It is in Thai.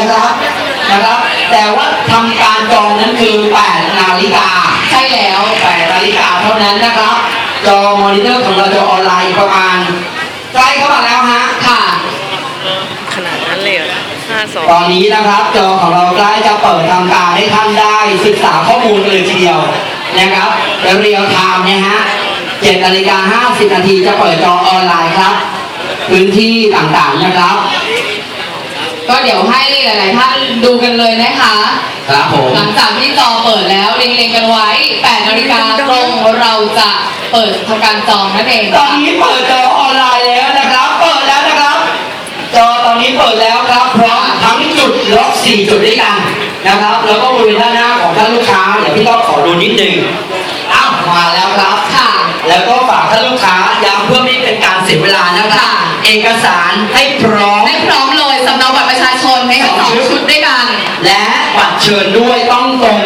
นะครับนะครับ แต่ว่าทำการจองนั้นคือ 8 นาฬิกา ใช่แล้ว 8 นาฬิกาเท่านั้นนะครับ จอมอนิเตอร์ของเราจะออนไลน์อีกประมาณใกล้เข้ามาแล้วฮะค่ะ ขนาดนั้นเลยเหรอห้าสองตอนนี้นะครับจอของเราใกล้จะเปิดทำการให้ท่านได้ศึกษาข้อมูลกันเลยทีเดียวนะครับแล้วเรียลไทม์เนี่ยฮะ7นาฬิกา50 นาทีจะเปิดจอออนไลน์ครับ พื้นที่ต่างๆนะครับ ก็เดี๋ยวให้ หลายๆท่านดูกันเลยนะคะ ครับผมหลังจากที่จองเปิดแล้วเล็งๆกันไว้8นาฬิกาตรงเราจะเปิดทำการจองนั่นเองตอนนี้เปิดจอออนไลน์แล้วนะครับ เปิดแล้วนะครับ จอตอนนี้เปิดแล้วครับพร้อมทั้งจุดล็อก4จุดด้วยกันนะครับ แล้วก็บริเวณด้านหน้าของท่านลูกค้าเดี๋ยวพี่ต้องขอดูนิดนึงอ้าวมาแล้วครับค่ะ แล้วก็ฝากท่านลูกค้าย้ำเพื่อไม่เป็นการเสียเวลานะครับค่ะเอกสารให้พร้อมให้พร้อม และบัตรเชิญด้วยต้องตรง